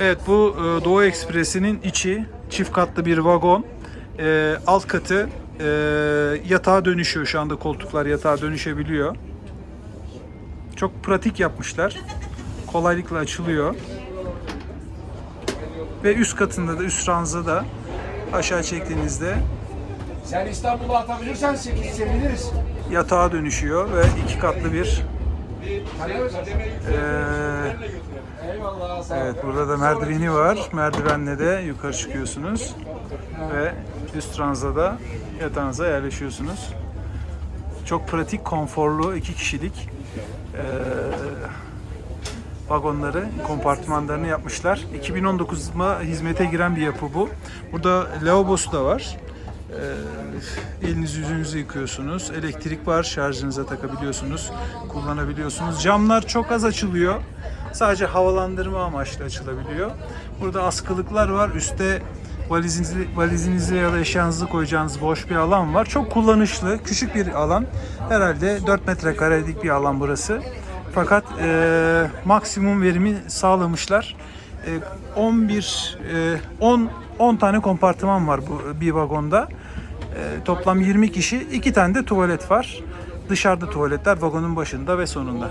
Evet bu e, Doğu Ekspresi'nin içi çift katlı bir vagon. E, alt katı e, yatağa dönüşüyor şu anda koltuklar yatağa dönüşebiliyor. Çok pratik yapmışlar. Kolaylıkla açılıyor. Ve üst katında da üst ranza da aşağı çektiğinizde Sen İstanbul'a atabilirsen se- seviniriz. yatağa dönüşüyor ve iki katlı bir E, ol. Evet burada da merdiveni var. Merdivenle de yukarı çıkıyorsunuz. Ve üst ranzada yatağınıza yerleşiyorsunuz. Çok pratik, konforlu iki kişilik eee, vagonları, kompartmanlarını yapmışlar. 2019'da hizmete giren bir yapı bu. Burada lavabosu da var. Eee, elinizi yüzünüzü yıkıyorsunuz. Elektrik var, şarjınıza takabiliyorsunuz, kullanabiliyorsunuz. Camlar çok az açılıyor. Sadece havalandırma amaçlı açılabiliyor. Burada askılıklar var. Üstte valizinizi, valizinizi ya da eşyanızı koyacağınız boş bir alan var. Çok kullanışlı, küçük bir alan. Herhalde 4 metrekarelik bir alan burası. Fakat eee, maksimum verimi sağlamışlar. Eee, 11 eee, 10 10 tane kompartıman var bu bir vagonda. Eee, toplam 20 kişi, 2 tane de tuvalet var. Dışarıda tuvaletler vagonun başında ve sonunda.